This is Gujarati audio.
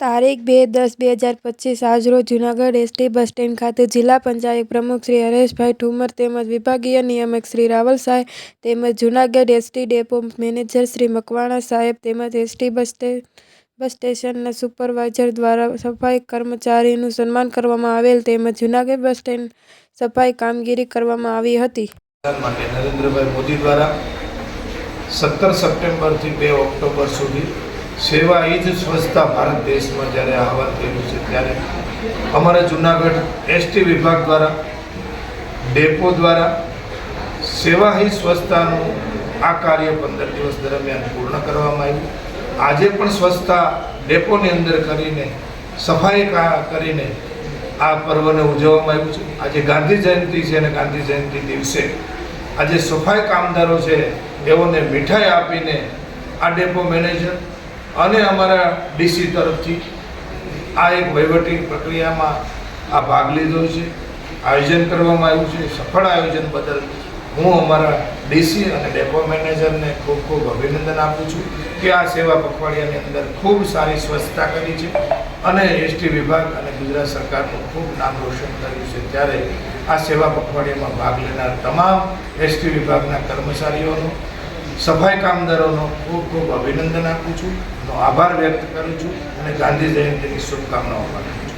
તારીખ બે દસ બે હજાર પચીસ આજરોજ જૂનાગઢ એસટી બસ સ્ટેન્ડ ખાતે જિલ્લા પંચાયત પ્રમુખ શ્રી હરેશભાઈ ઠુમર તેમજ વિભાગીય નિયામક શ્રી રાવલ સાહેબ તેમજ Junagadh ST depot manager Shri Makwana સાહેબ તેમજ એસટી બસ સ્ટે, બસ સ્ટેશનના સુપરવાઇઝર દ્વારા સફાઈ કર્મચારીનું સન્માન કરવામાં આવેલ તેમજ જૂનાગઢ બસ સ્ટેન્ડ સફાઈ કામગીરી કરવામાં આવી હતી. નરેન્દ્રભાઈ મોદી દ્વારા સત્તર સપ્ટેમ્બરથી બે ઓક્ટોબર સુધી સેવા એ જ સ્વચ્છતા ભારત દેશમાં જ્યારે આહવાન કર્યું છે, ત્યારે અમારા જુનાગઢ એસટી વિભાગ દ્વારા, ડેપો દ્વારા સેવા હી સ્વચ્છતાનું આ કાર્ય પંદર દિવસ દરમિયાન પૂર્ણ કરવામાં આવ્યું. આજે પણ સ્વચ્છતા ડેપોની અંદર કરીને, સફાઈ કરીને આ પર્વને ઉજવવામાં આવ્યું છે. આજે ગાંધી જયંતિ છે અને ગાંધી જયંતિ દિવસે આજે સફાઈ કામદારો છે, એઓને મીઠાઈ આપીને આ ડેપો મેનેજર અને અમારા ડીસી તરફથી આ એક વહીવટી પ્રક્રિયામાં આ ભાગ લીધો છે. આયોજન કરવામાં આવ્યું છે. સફળ આયોજન બદલ હું અમારા ડીસી અને ડેપો મેનેજરને ખૂબ ખૂબ અભિનંદન આપું છું કે આ સેવા પખવાડિયાની અંદર ખૂબ સારી સ્વચ્છતા કરી છે અને એસટી વિભાગ અને ગુજરાત સરકારનું ખૂબ નામ રોશન કર્યું છે. ત્યારે આ સેવા પખવાડિયામાં ભાગ લેનાર તમામ એસટી વિભાગના કર્મચારીઓનો સફાઈ કામદારોનો ખૂબ ખૂબ અભિનંદન આપું છું. આભાર વ્યક્ત કરું છું અને ગાંધી જયંતિની શુભકામનાઓ પાઠવું છું.